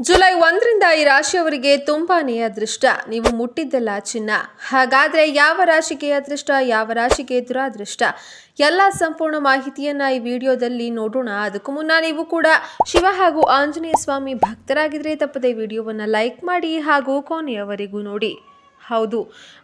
July ಒಂದರಿಂದ ಈ ರಾಶಿಯವರಿಗೆ ತುಂಬಾನೇ ಅದೃಷ್ಟ. ನೀವು ಮುಟ್ಟಿದ್ದೆಲ್ಲ ಚಿನ್ನ. ಹಾಗಾದ್ರೆ ಯಾವ ರಾಶಿಗೆ ಅದೃಷ್ಟ, ಯಾವ ರಾಶಿಗೆ ದುರಾದೃಷ್ಟ? ಎಲ್ಲ ಸಂಪೂರ್ಣ ಮಾಹಿತಿಯನ್ನ ಈ ವಿಡಿಯೋದಲ್ಲಿ ನೋಡೋಣ. ಅದಕ್ಕೂ ಮುನ್ನ ನೀವು ಕೂಡ ಶಿವ ಹಾಗೂ ಆಂಜನೇಯ ಸ್ವಾಮಿ ಭಕ್ತರಾಗಿದ್ರೆ ತಪ್ಪದೆ ವಿಡಿಯೋವನ್ನ ಲೈಕ್ ಮಾಡಿ ಹಾಗೂ ಕೊನೆಯವರೆಗೂ ನೋಡಿ. ಹೌದು,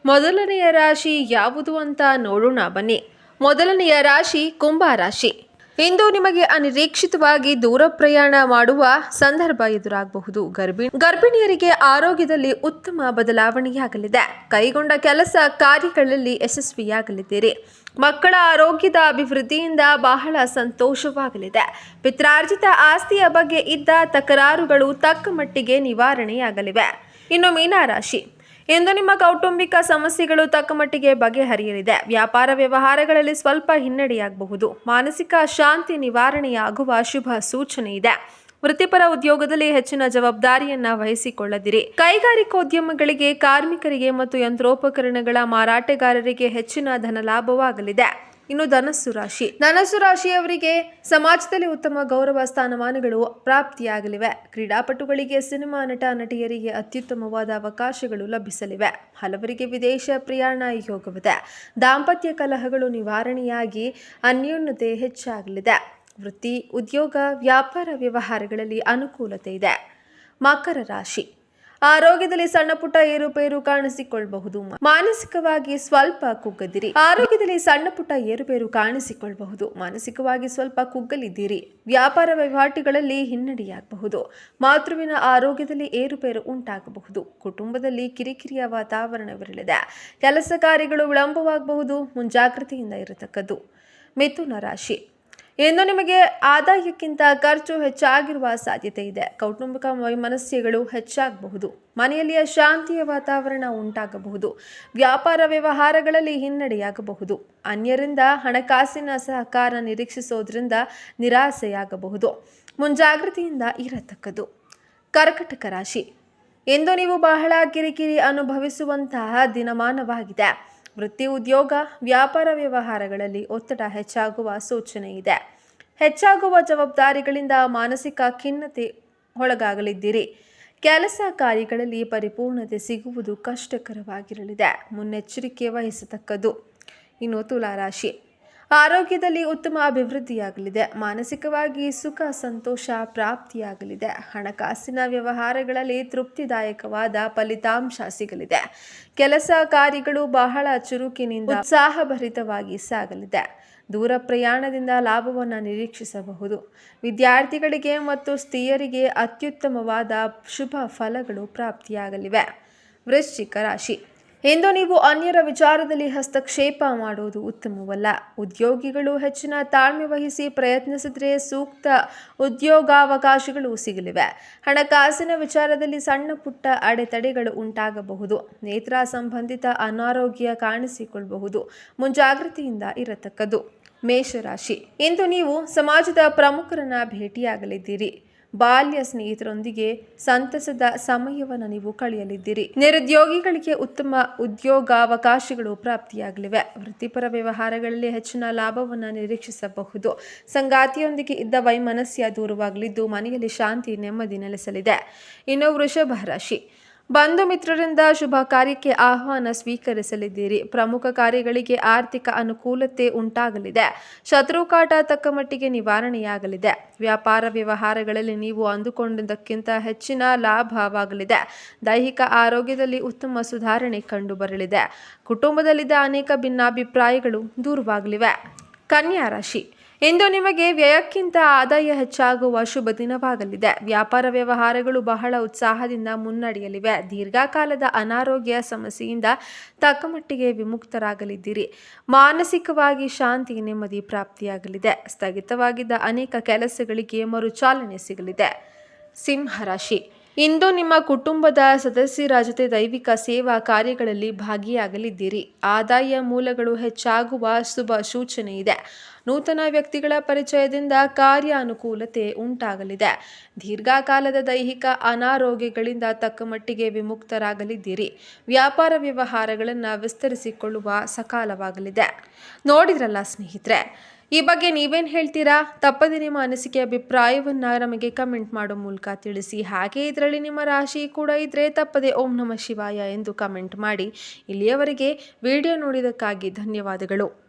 ಮೊದಲನೆಯ ರಾಶಿ ಯಾವುದು ಅಂತ ನೋಡೋಣ ಬನ್ನಿ. ಮೊದಲನೆಯ ರಾಶಿ ಕುಂಭ ರಾಶಿ. ಇಂದು ನಿಮಗೆ ಅನಿರೀಕ್ಷಿತವಾಗಿ ದೂರ ಪ್ರಯಾಣ ಮಾಡುವ ಸಂದರ್ಭ ಎದುರಾಗಬಹುದು. ಗರ್ಭಿಣಿ ಗರ್ಭಿಣಿಯರಿಗೆ ಆರೋಗ್ಯದಲ್ಲಿ ಉತ್ತಮ ಬದಲಾವಣೆಯಾಗಲಿದೆ. ಕೈಗೊಂಡ ಕೆಲಸ ಕಾರ್ಯಗಳಲ್ಲಿ ಯಶಸ್ವಿಯಾಗಲಿದ್ದೀರಿ. ಮಕ್ಕಳ ಆರೋಗ್ಯದ ಅಭಿವೃದ್ಧಿಯಿಂದ ಬಹಳ ಸಂತೋಷವಾಗಲಿದೆ. ಪಿತ್ರಾರ್ಜಿತ ಆಸ್ತಿಯ ಬಗ್ಗೆ ಇದ್ದ ತಕರಾರುಗಳು ತಕ್ಕ ಮಟ್ಟಿಗೆ ನಿವಾರಣೆಯಾಗಲಿವೆ. ಇನ್ನು ಮೀನರಾಶಿ ಇಂದು ನಿಮ್ಮ ಕೌಟುಂಬಿಕ ಸಮಸ್ಯೆಗಳು ತಕ್ಕ ಮಟ್ಟಿಗೆ ಬಗೆಹರಿಯಲಿದೆ. ವ್ಯಾಪಾರ ವ್ಯವಹಾರಗಳಲ್ಲಿ ಸ್ವಲ್ಪ ಹಿನ್ನಡೆಯಾಗಬಹುದು. ಮಾನಸಿಕ ಶಾಂತಿ ನಿವಾರಣೆಯಾಗುವ ಶುಭ ಸೂಚನೆ ಇದೆ. ವೃತ್ತಿಪರ ಉದ್ಯೋಗದಲ್ಲಿ ಹೆಚ್ಚಿನ ಜವಾಬ್ದಾರಿಯನ್ನ ವಹಿಸಿಕೊಳ್ಳದಿರಿ. ಕೈಗಾರಿಕೋದ್ಯಮಗಳಿಗೆ ಕಾರ್ಮಿಕರಿಗೆ ಮತ್ತು ಯಂತ್ರೋಪಕರಣಗಳ ಮಾರಾಟಗಾರರಿಗೆ ಹೆಚ್ಚಿನ ಧನ ಲಾಭವಾಗಲಿದೆ ಇನ್ನು ಧನಸ್ಸು ರಾಶಿ. ಧನಸ್ಸು ರಾಶಿಯವರಿಗೆ ಸಮಾಜದಲ್ಲಿ ಉತ್ತಮ ಗೌರವ ಸ್ಥಾನಮಾನಗಳು ಪ್ರಾಪ್ತಿಯಾಗಲಿವೆ. ಕ್ರೀಡಾಪಟುಗಳಿಗೆ ಸಿನಿಮಾ ನಟ ನಟಿಯರಿಗೆ ಅತ್ಯುತ್ತಮವಾದ ಅವಕಾಶಗಳು ಲಭಿಸಲಿವೆ. ಹಲವರಿಗೆ ವಿದೇಶ ಪ್ರಯಾಣ ಯೋಗವಿದೆ. ದಾಂಪತ್ಯ ಕಲಹಗಳು ನಿವಾರಣೆಯಾಗಿ ಅನ್ಯೋನ್ಯತೆ ಹೆಚ್ಚಾಗಲಿದೆ. ವೃತ್ತಿ, ಉದ್ಯೋಗ, ವ್ಯಾಪಾರ ವ್ಯವಹಾರಗಳಲ್ಲಿ ಅನುಕೂಲತೆ ಇದೆ. ಮಕರ ರಾಶಿ. ಆರೋಗ್ಯದಲ್ಲಿ ಸಣ್ಣ ಪುಟ್ಟ ಏರುಪೇರು ಕಾಣಿಸಿಕೊಳ್ಳಬಹುದು. ಮಾನಸಿಕವಾಗಿ ಸ್ವಲ್ಪ ಕುಗ್ಗದಿರಿ. ಆರೋಗ್ಯದಲ್ಲಿ ಸಣ್ಣ ಪುಟ್ಟ ಏರುಪೇರು ಕಾಣಿಸಿಕೊಳ್ಳಬಹುದು. ಮಾನಸಿಕವಾಗಿ ಸ್ವಲ್ಪ ಕುಗ್ಗಲಿದ್ದೀರಿ. ವ್ಯಾಪಾರ ವಹಿವಾಟುಗಳಲ್ಲಿ ಹಿನ್ನಡೆಯಾಗಬಹುದು. ಮಾತೃವಿನ ಆರೋಗ್ಯದಲ್ಲಿ ಏರುಪೇರು ಉಂಟಾಗಬಹುದು. ಕುಟುಂಬದಲ್ಲಿ ಕಿರಿಕಿರಿಯ ವಾತಾವರಣವಿರಲಿದೆ. ಕೆಲಸ ಕಾರ್ಯಗಳು ವಿಳಂಬವಾಗಬಹುದು. ಮುಂಜಾಗ್ರತೆಯಿಂದ ಇರತಕ್ಕದ್ದು. ಮಿಥುನ ರಾಶಿ. ಇಂದು ನಿಮಗೆ ಆದಾಯಕ್ಕಿಂತ ಖರ್ಚು ಹೆಚ್ಚಾಗಿರುವ ಸಾಧ್ಯತೆ ಇದೆ. ಕೌಟುಂಬಿಕ ವೈಮನಸ್ಯಗಳು ಹೆಚ್ಚಾಗಬಹುದು. ಮನೆಯಲ್ಲಿ ಶಾಂತಿಯ ವಾತಾವರಣ ಉಂಟಾಗಬಹುದು. ವ್ಯಾಪಾರ ವ್ಯವಹಾರಗಳಲ್ಲಿ ಹಿನ್ನಡೆಯಾಗಬಹುದು. ಅನ್ಯರಿಂದ ಹಣಕಾಸಿನ ಸಹಕಾರ ನಿರೀಕ್ಷಿಸೋದ್ರಿಂದ ನಿರಾಸೆಯಾಗಬಹುದು. ಮುಂಜಾಗ್ರತೆಯಿಂದ ಇರತಕ್ಕದ್ದು. ಕರ್ಕಟಕ ರಾಶಿ. ಎಂದು ನೀವು ಬಹಳ ಕಿರಿಕಿರಿ ಅನುಭವಿಸುವಂತಹ ದಿನಮಾನವಾಗಿದೆ. ವೃತ್ತಿ ಉದ್ಯೋಗ, ವ್ಯಾಪಾರ ವ್ಯವಹಾರಗಳಲ್ಲಿ ಒತ್ತಡ ಹೆಚ್ಚಾಗುವ ಸೂಚನೆ ಇದೆ. ಹೆಚ್ಚಾಗುವ ಜವಾಬ್ದಾರಿಗಳಿಂದ ಮಾನಸಿಕ ಖಿನ್ನತೆ ಒಳಗಾಗಲಿದ್ದೀರಿ. ಕೆಲಸ ಕಾರ್ಯಗಳಲ್ಲಿ ಪರಿಪೂರ್ಣತೆ ಸಿಗುವುದು ಕಷ್ಟಕರವಾಗಿರಲಿದೆ. ಮುನ್ನೆಚ್ಚರಿಕೆ ವಹಿಸತಕ್ಕದ್ದು. ಇನ್ನು ತುಲಾರಾಶಿ. ಆರೋಗ್ಯದಲ್ಲಿ ಉತ್ತಮ ಅಭಿವೃದ್ಧಿಯಾಗಲಿದೆ. ಮಾನಸಿಕವಾಗಿ ಸುಖ, ಸಂತೋಷ ಪ್ರಾಪ್ತಿಯಾಗಲಿದೆ. ಹಣಕಾಸಿನ ವ್ಯವಹಾರಗಳಲ್ಲಿ ತೃಪ್ತಿದಾಯಕವಾದ ಫಲಿತಾಂಶ ಸಿಗಲಿದೆ. ಕೆಲಸ ಕಾರ್ಯಗಳು ಬಹಳ ಚುರುಕಿನಿಂದ ಉತ್ಸಾಹಭರಿತವಾಗಿ ಸಾಗಲಿದೆ. ದೂರ ಪ್ರಯಾಣದಿಂದ ಲಾಭವನ್ನು ನಿರೀಕ್ಷಿಸಬಹುದು. ವಿದ್ಯಾರ್ಥಿಗಳಿಗೆ ಮತ್ತು ಸ್ತ್ರೀಯರಿಗೆ ಅತ್ಯುತ್ತಮವಾದ ಶುಭ ಫಲಗಳು ಪ್ರಾಪ್ತಿಯಾಗಲಿವೆ. ವೃಶ್ಚಿಕ ರಾಶಿ. ಇಂದು ನೀವು ಅನ್ಯರ ವಿಚಾರದಲ್ಲಿ ಹಸ್ತಕ್ಷೇಪ ಮಾಡುವುದು ಉತ್ತಮವಲ್ಲ. ಉದ್ಯೋಗಿಗಳು ಹೆಚ್ಚಿನ ತಾಳ್ಮೆ ವಹಿಸಿ ಪ್ರಯತ್ನಿಸಿದರೆ ಸೂಕ್ತ ಉದ್ಯೋಗಾವಕಾಶಗಳು ಸಿಗಲಿವೆ. ಹಣಕಾಸಿನ ವಿಚಾರದಲ್ಲಿ ಸಣ್ಣ ಪುಟ್ಟ ಅಡೆತಡೆಗಳು ಉಂಟಾಗಬಹುದು. ನೇತ್ರ ಸಂಬಂಧಿತ ಅನಾರೋಗ್ಯ ಕಾಣಿಸಿಕೊಳ್ಳಬಹುದು. ಮುಂಜಾಗ್ರತೆಯಿಂದ ಇರತಕ್ಕದ್ದು. ಮೇಷರಾಶಿ. ಇಂದು ನೀವು ಸಮಾಜದ ಪ್ರಮುಖರನ್ನ ಭೇಟಿಯಾಗಲಿದ್ದೀರಿ. ಬಾಲ್ಯ ಸ್ನೇಹಿತರೊಂದಿಗೆ ಸಂತಸದ ಸಮಯವನ್ನು ನೀವು ಕಳೆಯಲಿದ್ದೀರಿ. ನಿರುದ್ಯೋಗಿಗಳಿಗೆ ಉತ್ತಮ ಉದ್ಯೋಗಾವಕಾಶಗಳು ಪ್ರಾಪ್ತಿಯಾಗಲಿವೆ. ವೃತ್ತಿಪರ ವ್ಯವಹಾರಗಳಲ್ಲಿ ಹೆಚ್ಚಿನ ಲಾಭವನ್ನು ನಿರೀಕ್ಷಿಸಬಹುದು. ಸಂಗಾತಿಯೊಂದಿಗೆ ಇದ್ದ ವೈಮನಸ್ಯ ದೂರವಾಗಲಿದ್ದು ಮನೆಯಲ್ಲಿ ಶಾಂತಿ ನೆಮ್ಮದಿ ನೆಲೆಸಲಿದೆ. ಇನ್ನು ವೃಷಭ ರಾಶಿ. ಬಂಧು ಮಿತ್ರರಿಂದ ಶುಭ ಕಾರ್ಯಕ್ಕೆ ಆಹ್ವಾನ ಸ್ವೀಕರಿಸಲಿದ್ದೀರಿ. ಪ್ರಮುಖ ಕಾರ್ಯಗಳಿಗೆ ಆರ್ಥಿಕ ಅನುಕೂಲತೆ ಉಂಟಾಗಲಿದೆ. ಶತ್ರುಕಾಟ ತಕ್ಕ ಮಟ್ಟಿಗೆ ನಿವಾರಣೆಯಾಗಲಿದೆ. ವ್ಯಾಪಾರ ವ್ಯವಹಾರಗಳಲ್ಲಿ ನೀವು ಅಂದುಕೊಂಡಿದ್ದಕ್ಕಿಂತ ಹೆಚ್ಚಿನ ಲಾಭವಾಗಲಿದೆ. ದೈಹಿಕ ಆರೋಗ್ಯದಲ್ಲಿ ಉತ್ತಮ ಸುಧಾರಣೆ ಕಂಡುಬರಲಿದೆ. ಕುಟುಂಬದಲ್ಲಿದ್ದ ಅನೇಕ ಭಿನ್ನಾಭಿಪ್ರಾಯಗಳು ದೂರವಾಗಲಿವೆ. ಕನ್ಯಾ ರಾಶಿ. ಇಂದು ನಿಮಗೆ ವ್ಯಯಕ್ಕಿಂತ ಆದಾಯ ಹೆಚ್ಚಾಗುವ ಶುಭ ದಿನವಾಗಲಿದೆ. ವ್ಯಾಪಾರ ವ್ಯವಹಾರಗಳು ಬಹಳ ಉತ್ಸಾಹದಿಂದ ಮುನ್ನಡೆಯಲಿವೆ. ದೀರ್ಘಕಾಲದ ಅನಾರೋಗ್ಯ ಸಮಸ್ಯೆಯಿಂದ ತಕ್ಕಮಟ್ಟಿಗೆ ವಿಮುಕ್ತರಾಗಲಿದ್ದೀರಿ. ಮಾನಸಿಕವಾಗಿ ಶಾಂತಿ, ನೆಮ್ಮದಿ ಪ್ರಾಪ್ತಿಯಾಗಲಿದೆ. ಸ್ಥಗಿತವಾಗಿದ್ದ ಅನೇಕ ಕೆಲಸಗಳಿಗೆ ಮರುಚಾಲನೆ ಸಿಗಲಿದೆ. ಸಿಂಹರಾಶಿ ಇಂದು ನಿಮ್ಮ ಕುಟುಂಬದ ಸದಸ್ಯರ ಜೊತೆ ದೈವಿಕ ಸೇವಾ ಕಾರ್ಯಗಳಲ್ಲಿ ಭಾಗಿಯಾಗಲಿದ್ದೀರಿ. ಆದಾಯ ಮೂಲಗಳು ಹೆಚ್ಚಾಗುವ ಶುಭ ಸೂಚನೆ ಇದೆ. ನೂತನ ವ್ಯಕ್ತಿಗಳ ಪರಿಚಯದಿಂದ ಕಾರ್ಯ ಅನುಕೂಲತೆ ಉಂಟಾಗಲಿದೆ. ದೀರ್ಘಕಾಲದ ದೈಹಿಕ ಅನಾರೋಗ್ಯಗಳಿಂದ ತಕ್ಕಮಟ್ಟಿಗೆ ವಿಮುಕ್ತರಾಗಲಿದ್ದೀರಿ. ವ್ಯಾಪಾರ ವ್ಯವಹಾರಗಳನ್ನು ವಿಸ್ತರಿಸಿಕೊಳ್ಳುವ ಸಕಾಲವಾಗಲಿದೆ. ನೋಡಿದ್ರಲ್ಲ ಸ್ನೇಹಿತರೆ ಈ ಬಗ್ಗೆ ನೀವೇನು ಹೇಳ್ತೀರಾ? ತಪ್ಪದೆ ನಿಮ್ಮ ಅನಿಸಿಕೆ, ಅಭಿಪ್ರಾಯವನ್ನು ನಮಗೆ ಕಮೆಂಟ್ ಮಾಡೋ ಮೂಲಕ ತಿಳಿಸಿ. ಹಾಗೆ ಇದರಲ್ಲಿ ನಿಮ್ಮ ರಾಶಿ ಕೂಡ ಇದ್ದರೆ ತಪ್ಪದೆ ಓಂ ನಮ ಶಿವಾಯ ಎಂದು ಕಮೆಂಟ್ ಮಾಡಿ. ಇಲ್ಲಿಯವರೆಗೆ ವಿಡಿಯೋ ನೋಡಿದ್ದಕ್ಕಾಗಿ ಧನ್ಯವಾದಗಳು.